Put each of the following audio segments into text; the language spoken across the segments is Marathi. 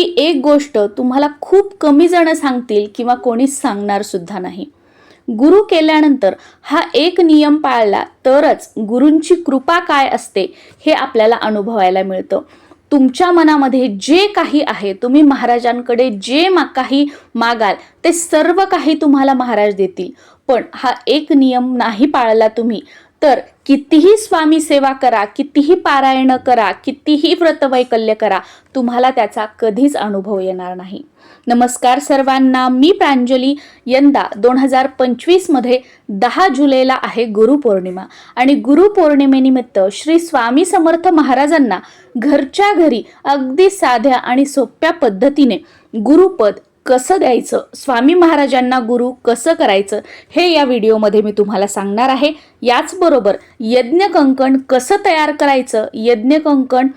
ही एक गोष्ट तुम्हाला खूप कमी जण सांगतील किंवा कोणीच सांगणार सुद्धा नाही. गुरु केल्यानंतर हा एक नियम पाळला तरच गुरूंची कृपा काय असते हे आपल्याला अनुभवायला मिळतं. तुमच्या मनामध्ये जे काही आहे तुम्ही महाराजांकडे जे मा काही मागाल ते सर्व काही तुम्हाला महाराज देतील. पण हा एक नियम नाही पाळला तुम्ही तर कितीही स्वामी सेवा करा कितीही पारायण करा कितीही व्रतवैकल्य करा तुम्हाला त्याचा कधीच अनुभव येणार नाही. नमस्कार सर्वांना मी प्रांजली. यंदा दोन हजार पंचवीसमध्ये दहा जुलैला आहे गुरुपौर्णिमा आणि गुरुपौर्णिमेनिमित्त श्री स्वामी समर्थ महाराजांना घरच्या घरी अगदी साध्या आणि सोप्या पद्धतीने गुरुपद कसं द्यायचं? स्वामी महाराजांना गुरु कसं करायचं? हे या व्हिडिओमध्ये मी तुम्हाला सांगणार आहे. याचबरोबर यज्ञ कंकण कसं तयार करायचं? यज्ञ कंकण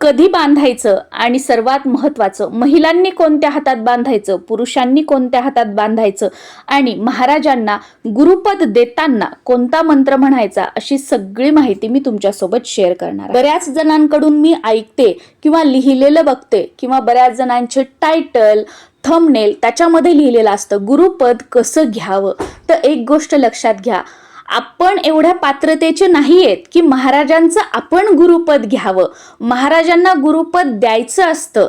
कधी बांधायचं? आणि सर्वात महत्त्वाचं महिलांनी कोणत्या हातात बांधायचं? पुरुषांनी कोणत्या हातात बांधायचं? आणि महाराजांना गुरुपद देताना कोणता मंत्र म्हणायचा? अशी सगळी माहिती मी तुमच्यासोबत शेअर करणार बऱ्याच जणांकडून मी ऐकते किंवा लिहिलेलं बघते किंवा बऱ्याच जणांचे टायटल थंबनेल त्याच्यामध्ये लिहिलेलं असतं गुरुपद कसं घ्यावं? तर एक गोष्ट लक्षात घ्या आपण एवढ्या पात्रतेचे नाही आहेत की महाराजांचं आपण गुरुपद घ्यावं. महाराजांना गुरुपद द्यायचं असतं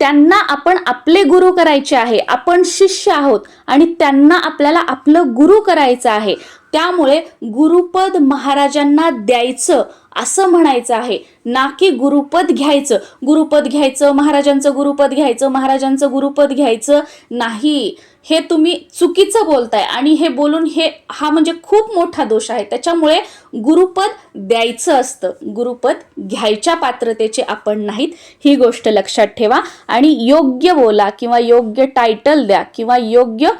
त्यांना आपण आपले गुरु करायचे आहे आपण शिष्य आहोत आणि त्यांना आपल्याला आपलं गुरु करायचं आहे. त्यामुळे गुरुपद महाराजांना द्यायचं असं म्हणायचं आहे. ना की गुरुपद घ्यायचं. गुरुपद घ्यायचं महाराजांचं गुरुपद घ्यायचं महाराजांचं गुरुपद घ्यायचं नाही. हे तुम्ही चुकीचं बोलताय आणि हे बोलून हे हा म्हणजे खूप मोठा दोष आहे. त्याच्यामुळे गुरुपद द्यायचं असतं. गुरुपद घ्यायच्या पात्रतेचे आपण नाहीत. ही गोष्ट लक्षात ठेवा आणि योग्य बोला किंवा योग्य टायटल द्या किंवा योग्य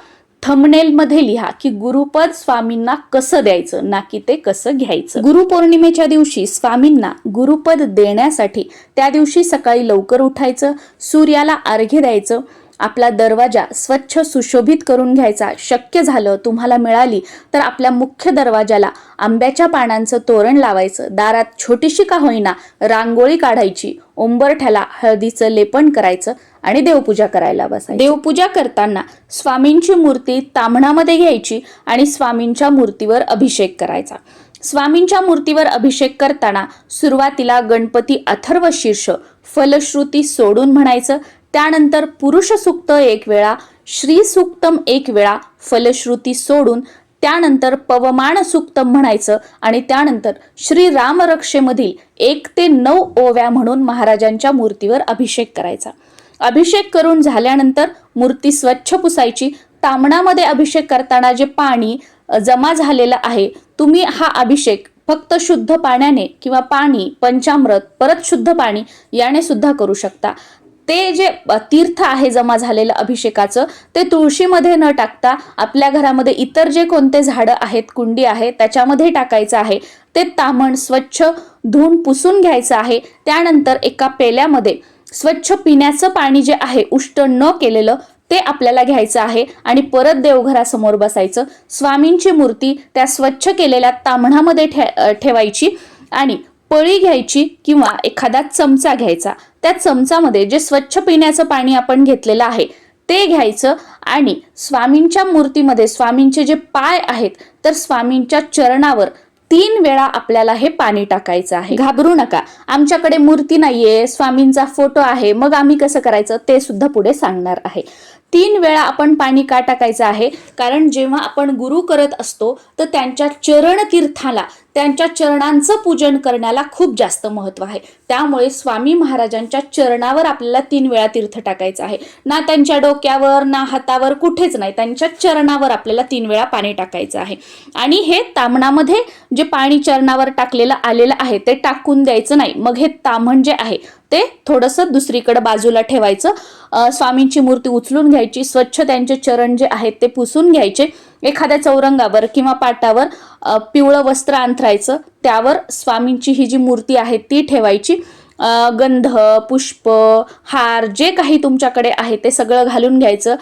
थंबनेलमध्ये लिहा की गुरुपद स्वामींना कसं द्यायचं ना की ते कसं घ्यायचं. गुरुपौर्णिमेच्या दिवशी स्वामींना गुरुपद देण्यासाठी त्या दिवशी सकाळी लवकर उठायचं सूर्याला अर्घ्य द्यायचं आपला दरवाजा स्वच्छ सुशोभित करून घ्यायचा शक्य झालं तुम्हाला मिळाली तर आपल्या मुख्य दरवाजाला आंब्याच्या पानांचं तोरण लावायचं दारात छोटीशी का होईना रांगोळी काढायची उंबरठ्याला हळदीचं लेपन करायचं आणि देवपूजा करायला बसायचं. देवपूजा करताना स्वामींची मूर्ती ताम्हणामध्ये घ्यायची आणि स्वामींच्या मूर्तीवर अभिषेक करायचा. स्वामींच्या मूर्तीवर अभिषेक करताना सुरुवातीला गणपती अथर्व शीर्ष फलश्रुती सोडून म्हणायचं त्यानंतर पुरुष सूक्त एक वेळा श्री सूक्तम एक वेळा फलश्रुती सोडून त्यानंतर पवमान सूक्तम म्हणायचं आणि त्यानंतर श्री रामरक्षेमधील एक ते नऊ ओव्या म्हणून महाराजांच्या मूर्तीवर अभिषेक करायचा. अभिषेक करून झाल्यानंतर मूर्ती स्वच्छ पुसायची. तामणामध्ये अभिषेक करताना जे पाणी जमा झालेलं आहे तुम्ही हा अभिषेक फक्त शुद्ध पाण्याने किंवा पाणी पंचामृत परत शुद्ध पाणी याने सुद्धा करू शकता. ते जे तीर्थ आहे जमा झालेलं अभिषेकाचं ते तुळशीमध्ये न टाकता आपल्या घरामध्ये इतर जे कोणते झाडं आहेत कुंडी आहे त्याच्यामध्ये टाकायचं आहे. ते तामण स्वच्छ धुवून पुसून घ्यायचं आहे. त्यानंतर एका पेल्यामध्ये स्वच्छ पिण्याचं पाणी जे आहे उष्ट न केलेलं ते आपल्याला घ्यायचं आहे आणि परत देवघरासमोर बसायचं. स्वामींची मूर्ती त्या स्वच्छ केलेल्या तामणामध्ये ठे ठेवायची आणि पळी घ्यायची किंवा एखादा चमचा घ्यायचा. त्या चमचामध्ये जे स्वच्छ पिण्याचं पाणी आपण घेतलेलं आहे ते घ्यायचं आणि स्वामींच्या मूर्तीमध्ये स्वामींचे जे पाय आहेत तर स्वामींच्या चरणावर तीन वेळा आपल्याला हे पाणी टाकायचं आहे. घाबरू नका. आमच्याकडे मूर्ती नाहीये स्वामींचा फोटो आहे मग आम्ही कसं करायचं ते सुद्धा पुढे सांगणार आहे. तीन वेळा आपण पाणी का टाकायचं आहे? कारण जेव्हा आपण गुरु करत असतो तर त्यांच्या चरण तीर्थाला त्यांच्या चरणांचं पूजन करण्याला खूप जास्त महत्त्व आहे. त्यामुळे स्वामी महाराजांच्या चरणावर आपल्याला तीन वेळा तीर्थ टाकायचं आहे. ना त्यांच्या डोक्यावर ना हातावर कुठेच नाही. त्यांच्या चरणावर आपल्याला तीन वेळा पाणी टाकायचं आहे. आणि हे तामणामध्ये जे पाणी चरणावर टाकलेलं आलेलं आहे ते टाकून द्यायचं नाही. मग हे तामण जे आहे ते थोडंसं दुसरीकडे बाजूला ठेवायचं. स्वामींची मूर्ती उचलून घ्यायची. स्वच्छ त्यांचे चरण जे आहेत ते पुसून घ्यायचे. एखाद्या चौरंगावर किंवा पाटावर पिवळं वस्त्र अंथरायचं त्यावर स्वामींची ही जी मूर्ती आहे ती ठेवायची. गंध पुष्प हार जे काही तुमच्याकडे आहे ते सगळं घालून घ्यायचं.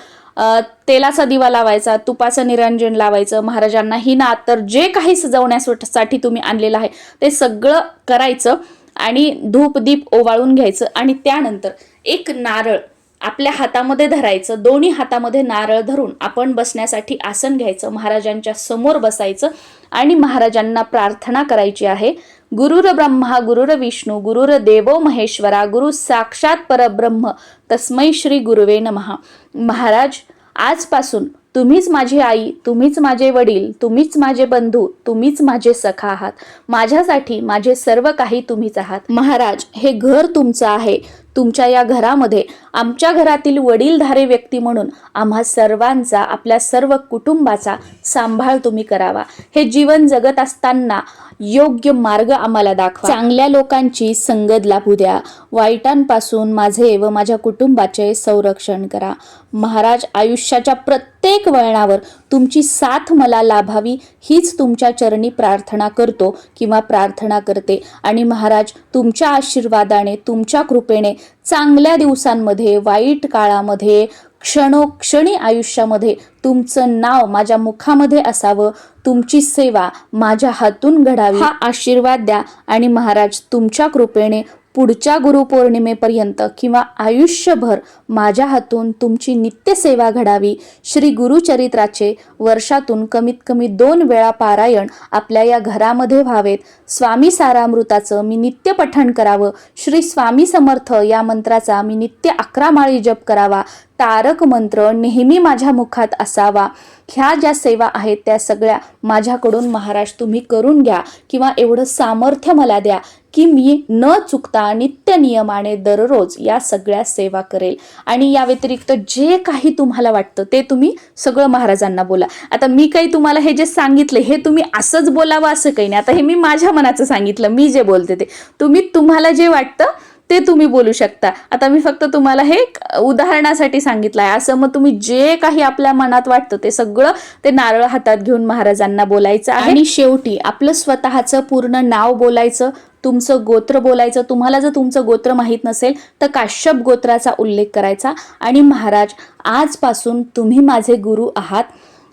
तेलाचा दिवा लावायचा तुपाचं निरंजन लावायचं. महाराजांना ही ना तर जे काही सजवण्यासाठी तुम्ही आणलेलं आहे ते सगळं करायचं आणि धूप दीप ओवाळून घ्यायचं आणि त्यानंतर एक नारळ आपल्या हातामध्ये धरायचं दोन्ही हातामध्ये नारळ धरून आपण बसण्यासाठी आसन घ्यायचं महाराजांच्या समोर बसायचं आणि महाराजांना प्रार्थना करायची आहे. गुरुर ब्रह्मा गुरुर विष्णू गुरुर देवो महेश्वरा गुरु साक्षात परब्रह्म तस्मै श्री गुरुवे नमः. महाराज आजपासून तुम्हीच माझी आई तुम्हीच माझे वडील तुम्हीच माझे बंधू तुम्हीच माझे सखा आहात. माझ्यासाठी माझे सर्व काही तुम्हीच आहात. महाराज हे घर तुमचं आहे. तुमच्या या घरामध्ये आमच्या घरातील वडीलधारे व्यक्ती म्हणून आम्हा सर्वांचा आपल्या सर्व कुटुंबाचा सांभाळ तुम्ही करावा. हे जीवन जगत असताना योग्य मार्ग आम्हाला दाखवा. चांगल्या लोकांची संगत लाभू द्या. वाईटांपासून माझे व माझ्या कुटुंबाचे संरक्षण करा. महाराज आयुष्याच्या प्रत्येक वळणावर तुमची साथ मला लाभावी हीच तुमच्या चरणी प्रार्थना करतो किंवा प्रार्थना करते. आणि महाराज तुमच्या आशीर्वादाने तुमच्या कृपेने चांगल्या दिवसांमध्ये वाईट काळामध्ये क्षणोक्षणी आयुष्यामध्ये तुमचं नाव माझ्या मुखामध्ये असावं तुमची सेवा माझ्या हातून घडावी. हा आशीर्वाद द्या आणि महाराज तुमच्या कृपेने पुढच्या गुरुपौर्णिमेपर्यंत किंवा आयुष्यभर माझ्या हातून तुमची नित्यसेवा घडावी. श्री गुरुचरित्राचे वर्षातून कमीत कमी दोन वेळा पारायण आपल्या या घरामध्ये व्हावेत. स्वामी सारामृताचं मी नित्य पठण करावं. श्री स्वामी समर्थ या मंत्राचा मी नित्य अकरा माळी जप करावा. तारक मंत्र नेहमी माझ्या मुखात असावा. ह्या ज्या सेवा आहेत त्या सगळ्या माझ्याकडून महाराज तुम्ही करून घ्या किंवा एवढं सामर्थ्य मला द्या की मी न चुकता नित्य नियमाने दररोज या सगळ्या सेवा करेल. आणि या व्यतिरिक्त जे काही तुम्हाला वाटतं ते तुम्ही सगळं महाराजांना बोला. आता मी काही तुम्हाला हे जे सांगितलं हे तुम्ही असंच बोलावं असं काही नाही. आता हे मी माझ्या मनाचं सांगितलं मी जे बोलते ते. तुम्ही तुम्हाला जे वाटतं ते तुम्ही बोलू शकता. आता मी फक्त तुम्हाला हे उदाहरणासाठी सांगितलं आहे असं मग तुम्ही जे काही आपल्या मनात वाटतं ते सगळं ते नारळ हातात घेऊन महाराजांना बोलायचं आहे. आणि शेवटी आपलं स्वतःचं पूर्ण नाव बोलायचं तुमचं गोत्र बोलायचं तुम्हाला जर तुमचं गोत्र माहीत नसेल तर काश्यप गोत्राचा उल्लेख करायचा. आणि महाराज आजपासून तुम्ही माझे गुरु आहात.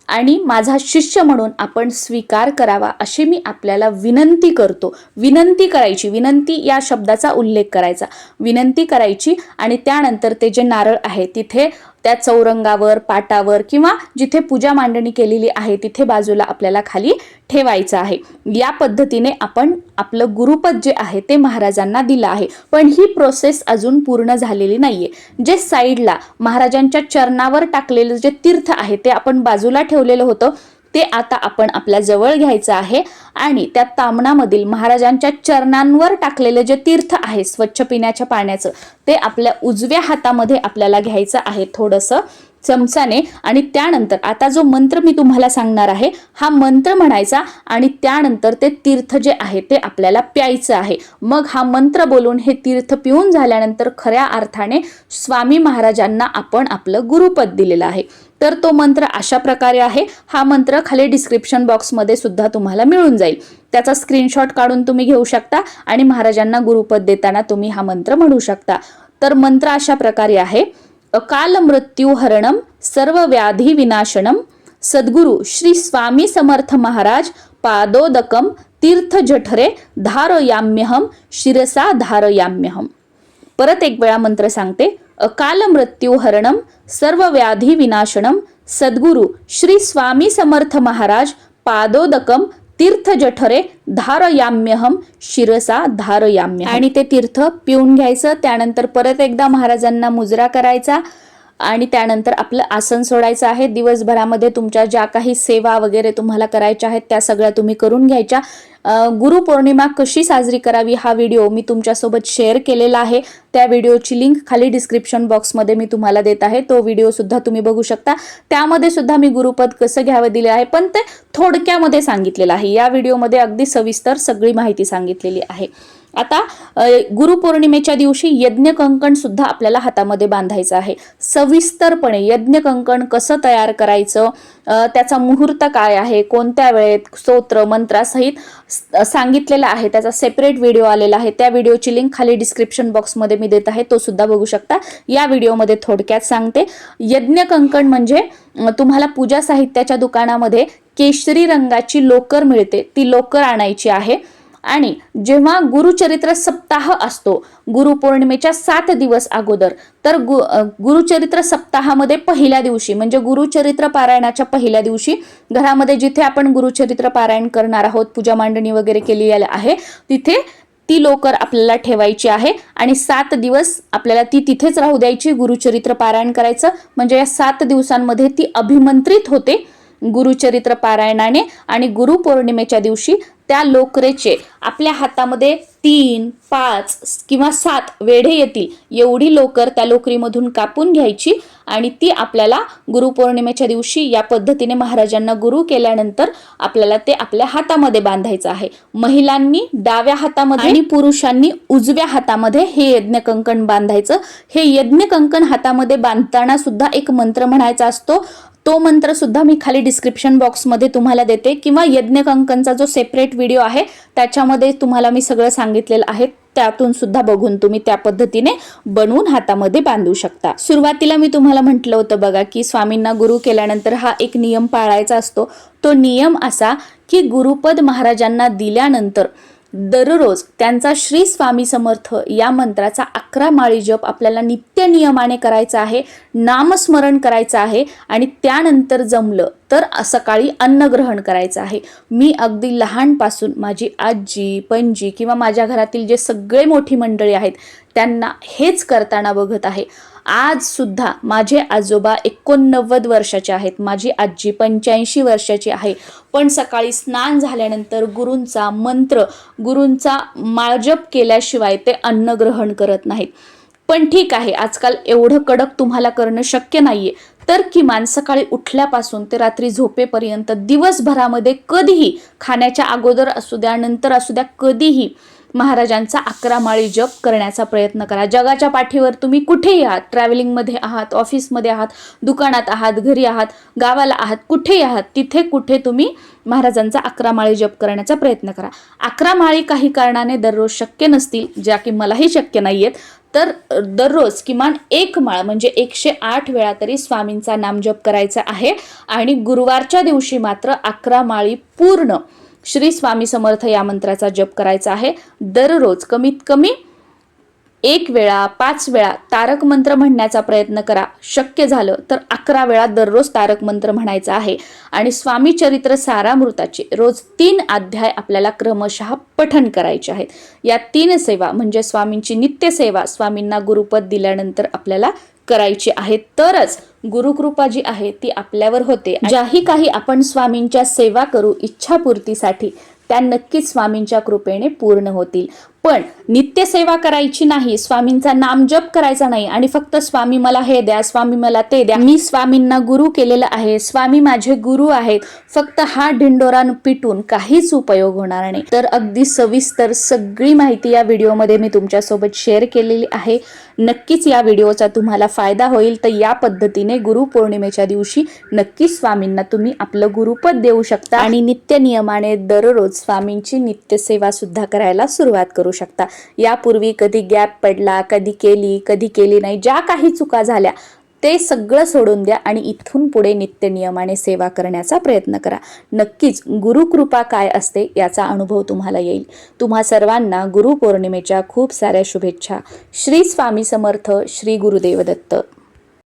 आणि माझा शिष्य म्हणून आपण स्वीकार करावा अशी मी आपल्याला विनंती करतो. विनंती करायची. विनंती या शब्दाचा उल्लेख करायचा. विनंती करायची आणि त्यानंतर ते जे नारळ आहे तिथे त्या चौरंगावर पाटावर किंवा जिथे पूजा मांडणी केलेली आहे तिथे बाजूला आपल्याला खाली ठेवायचं आहे. या पद्धतीने आपण आपलं गुरुपद जे आहे ते महाराजांना दिलं आहे. पण ही प्रोसेस अजून पूर्ण झालेली नाहीये. जे साईडला महाराजांच्या चरणावर टाकलेलं जे तीर्थ आहे ते आपण बाजूला ठेवलेलं होतं. ते आता आपण आपल्या जवळ घ्यायचं आहे आणि त्या तामणामधील महाराजांच्या चरणांवर टाकलेलं जे तीर्थ आहे स्वच्छ पिण्याच्या पाण्याचं ते आपल्या उजव्या हातामध्ये आपल्याला घ्यायचं आहे थोडंसं. चमचाने आणि त्यानंतर आता जो मंत्र मी तुम्हाला सांगणार आहे हा मंत्र म्हणायचा आणि त्यानंतर ते तीर्थ जे आहे ते आपल्याला प्यायचं आहे. मग हा मंत्र बोलून हे तीर्थ पिऊन झाल्यानंतर खऱ्या अर्थाने स्वामी महाराजांना आपण आपलं गुरुपद दिलेलं आहे. तर तो मंत्र अशा प्रकारे आहे. हा मंत्र खाली डिस्क्रिप्शन बॉक्समध्ये सुद्धा तुम्हाला मिळून जाईल. त्याचा स्क्रीनशॉट काढून तुम्ही घेऊ शकता आणि महाराजांना गुरुपद देताना तुम्ही हा मंत्र म्हणू शकता. तर मंत्र अशा प्रकारे आहे. अकाल मृत्यू हरणम सर्व व्याधी विनाशनम सद्गुरु श्री स्वामी समर्थ महाराज पादोदकम तीर्थ जठरे धारयाम्यहम शिरसा धारयाम्यहम परत एक वेळा मंत्र सांगते. अकाल मृत्यू हरणम सर्व व्याधी विनाशनम सद्गुरु श्री स्वामी समर्थ महाराज पादोदकम तीर्थ जठरे धारयाम्यहम शिरसा धारयाम्य आणि ते तीर्थ पिऊन घ्यायचं त्यानंतर परत एकदा महाराजांना मुजरा करायचा आणि त्यानंतर आपलं आसन सोडायचं आहे. दिवसभरामध्ये तुमच्या ज्या काही सेवा वगैरे तुम्हाला करायच्या आहेत त्या सगळ्या तुम्ही करून घ्यायच्या. गुरुपौर्णिमा कशी साजरी करावी हा व्हिडिओ मी तुमच्यासोबत शेअर केलेला आहे. त्या व्हिडिओची लिंक खाली डिस्क्रिप्शन बॉक्समध्ये मी तुम्हाला देत आहे. तो व्हिडिओसुद्धा तुम्ही बघू शकता. त्यामध्ये सुद्धा मी गुरुपद कसं घ्यावं दिले आहे पण ते थोडक्यामध्ये सांगितलेलं आहे. या व्हिडिओमध्ये अगदी सविस्तर सगळी माहिती सांगितलेली आहे. आता गुरुपौर्णिमेच्या दिवशी यज्ञ कंकण सुद्धा आपल्याला हातामध्ये बांधायचं आहे. सविस्तरपणे यज्ञ कंकण कसं तयार करायचं त्याचा मुहूर्त काय आहे कोणत्या वेळेत स्तोत्र मंत्रासहित सांगितलेला सांगितलेलं आहे त्याचा सेपरेट व्हिडिओ आलेला आहे. त्या व्हिडिओची लिंक खाली डिस्क्रिप्शन बॉक्समध्ये मी देत आहे तो सुद्धा बघू शकता. या व्हिडिओमध्ये थोडक्यात सांगते. यज्ञ कंकण म्हणजे तुम्हाला पूजा साहित्याच्या दुकानामध्ये केशरी रंगाची लोकर मिळते. ती लोकर आणायची आहे. आणि जेव्हा गुरुचरित्र सप्ताह असतो गुरुपौर्णिमेच्या सात दिवस अगोदर तर गु गुरुचरित्र सप्ताहामध्ये पहिल्या दिवशी म्हणजे गुरुचरित्र पारायणाच्या पहिल्या दिवशी घरामध्ये जिथे आपण गुरुचरित्र पारायण करणार आहोत पूजा मांडणी वगैरे केली आहे तिथे ती लोकर आपल्याला ठेवायची आहे आणि सात दिवस आपल्याला ती तिथेच राहू द्यायची गुरुचरित्र पारायण करायचं. म्हणजे या सात दिवसांमध्ये ती अभिमंत्रित होते गुरुचरित्र पारायणाने आणि गुरुपौर्णिमेच्या दिवशी त्या लोकरेचे आपल्या हातामध्ये तीन पाच किंवा सात वेढे येतील. एवढी लोकर त्या लोकरीमधून कापून घ्यायची आणि ती आपल्याला गुरुपौर्णिमेच्या दिवशी या पद्धतीने महाराजांना गुरु केल्यानंतर आपल्याला ते आपल्या हातामध्ये बांधायचं आहे. महिलांनी डाव्या हातामध्ये आणि पुरुषांनी उजव्या हातामध्ये हे यज्ञ कंकण बांधायचं. हे यज्ञ कंकण हातामध्ये बांधताना सुद्धा एक मंत्र म्हणायचा असतो. तो मंत्र सुद्धा मी खाली डिस्क्रिप्शन बॉक्समध्ये तुम्हाला देते किंवा यज्ञ कंकणचा जो सेपरेट व्हिडिओ आहे त्याच्यामध्ये तुम्हाला मी सगळं सांगितलेलं आहे त्यातून सुद्धा बघून तुम्ही त्या पद्धतीने बनवून हातामध्ये बांधू शकता. सुरुवातीला मी तुम्हाला म्हटलं होतं बघा की स्वामींना गुरु केल्यानंतर हा एक नियम पाळायचा असतो. तो नियम असा की गुरुपद महाराजांना दिल्यानंतर दररोज त्यांचा श्री स्वामी समर्थ या मंत्राचा अकरा माळी जप आपल्याला नित्य नियमाने करायचा आहे नामस्मरण करायचं आहे आणि त्यानंतर जमलं तर सकाळी अन्नग्रहण करायचं आहे. मी अगदी लहानपासून माझी आजी पणजी किंवा माझ्या घरातील जे सगळे मोठी मंडळी आहेत त्यांना हेच करताना बघत आहे. आज सुद्धा माझे आजोबा एकोणनव्वद वर्षाचे आहेत. माझी आजी पंच्याऐंशी वर्षाची आहे. पण सकाळी स्नान झाल्यानंतर गुरूंचा मंत्र गुरूंचा माळजप केल्याशिवाय ते अन्न ग्रहण करत नाहीत. पण ठीक आहे आजकाल एवढं कडक तुम्हाला करणं शक्य नाहीये. तर किमान सकाळी उठल्यापासून ते रात्री झोपेपर्यंत दिवसभरामध्ये कधीही खाण्याच्या अगोदर असू द्या नंतर असू द्या कधीही महाराजांचा अकरा माळी जप करण्याचा प्रयत्न करा. जगाच्या पाठीवर तुम्ही कुठेही आहात ट्रॅव्हलिंगमध्ये आहात ऑफिसमध्ये आहात दुकानात आहात घरी आहात गावाला आहात कुठेही आहात तिथे कुठे तुम्ही महाराजांचा अकरा माळी जप करण्याचा प्रयत्न करा. अकरा माळी काही कारणाने दररोज शक्य नसतील ज्या की मलाही शक्य नाही आहेत तर दररोज किमान एक माळ म्हणजे एकशे आठ वेळा तरी स्वामींचा नामजप करायचा आहे. आणि गुरुवारच्या दिवशी मात्र अकरा माळी पूर्ण श्री स्वामी समर्थ या मंत्राचा जप करायचा आहे. दररोज कमीत कमी एक वेळा पाच वेळा तारक मंत्र म्हणण्याचा प्रयत्न करा. शक्य झालं तर अकरा वेळा दररोज तारक मंत्र म्हणायचा आहे. आणि स्वामी चरित्र सारामृताचे रोज तीन अध्याय आपल्याला क्रमशः पठन करायचे आहेत. या तीन सेवा म्हणजे स्वामींची नित्य सेवा स्वामींना गुरुपद दिल्यानंतर आपल्याला करायची आहे. तरच गुरुकृपा जी आहे ती आपल्यावर होते. ज्याही काही आपण स्वामींच्या सेवा करू इच्छापूर्तीसाठी त्या नक्कीच स्वामींच्या कृपेने पूर्ण होतील. पण नित्यसेवा करायची नाही स्वामींचा नामजप करायचा नाही आणि फक्त स्वामी मला हे द्या स्वामी मला ते द्या. मी स्वामींना गुरु केलेलं आहे स्वामी माझे गुरु आहेत. फक्त हा ढिंडोरा पिटून काहीच उपयोग होणार नाही. तर अगदी सविस्तर सगळी माहिती या व्हिडिओमध्ये मी तुमच्यासोबत शेअर केलेली आहे. नक्कीच या व्हिडिओचा तुम्हाला फायदा होईल. तर या पद्धतीने गुरुपौर्णिमेच्या दिवशी नक्कीच स्वामींना तुम्ही आपलं गुरुपद देऊ शकता. आणि नित्य नियमाने दररोज स्वामींची नित्यसेवा सुद्धा करायला सुरुवात करू शकता. यापूर्वी कधी गॅप पडला कधी केली कधी केली नाही ज्या काही चुका झाल्या ते सगळं सोडून द्या आणि इथून पुढे नित्य नियमाने सेवा करण्याचा प्रयत्न करा. नक्कीच गुरुकृपा काय असते याचा अनुभव तुम्हाला येईल. तुम्हा सर्वांना गुरुपौर्णिमेच्या खूप साऱ्या शुभेच्छा. श्री स्वामी समर्थ श्री गुरुदेव दत्त